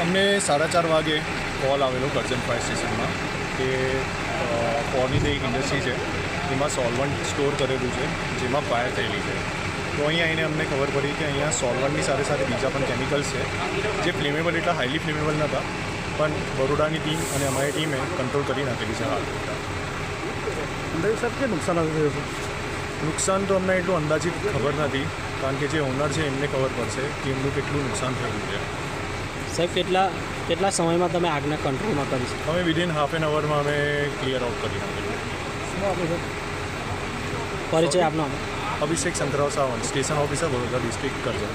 ચાર વાગે કોલ આવેલો કરજણ ફાયર સ્ટેશનમાં કે ફોરની જે ઇન્ડસ્ટ્રી છે એમાં સોલ્વન્ટ સ્ટોર કરેલું છે જેમાં ફાયર થયેલી છે. તો અહીંયા આવીને અમને ખબર પડી કે અહીંયા સોલ્વન્ટની સાથે સાથે બીજા પણ કેમિકલ્સ છે જે ફ્લેમેબલ એટલા હાઈલી ફ્લેમેબલ નહોતા પણ બરોડાની ટીમ અને અમારી ટીમે કંટ્રોલ કરી નાખેલી છે. હાલ સાહેબ કે નુકસાન છે? નુકસાન તો અમને એટલું અંદાજિત ખબર નથી કારણ કે જે ઓનર છે એમને ખબર પડશે કે એમનું કેટલું નુકસાન થયું છે. સાહેબ કેટલા કેટલા સમયમાં તમે આગને કંટ્રોલમાં કરી શકો? અમે વિધિન હાફ એન અવરમાં અમે ક્લિયર આઉટ કરી નાખેલું પરિચય આપનો. Abhishek Santrao Sawant station officer Vadodara district Karjan.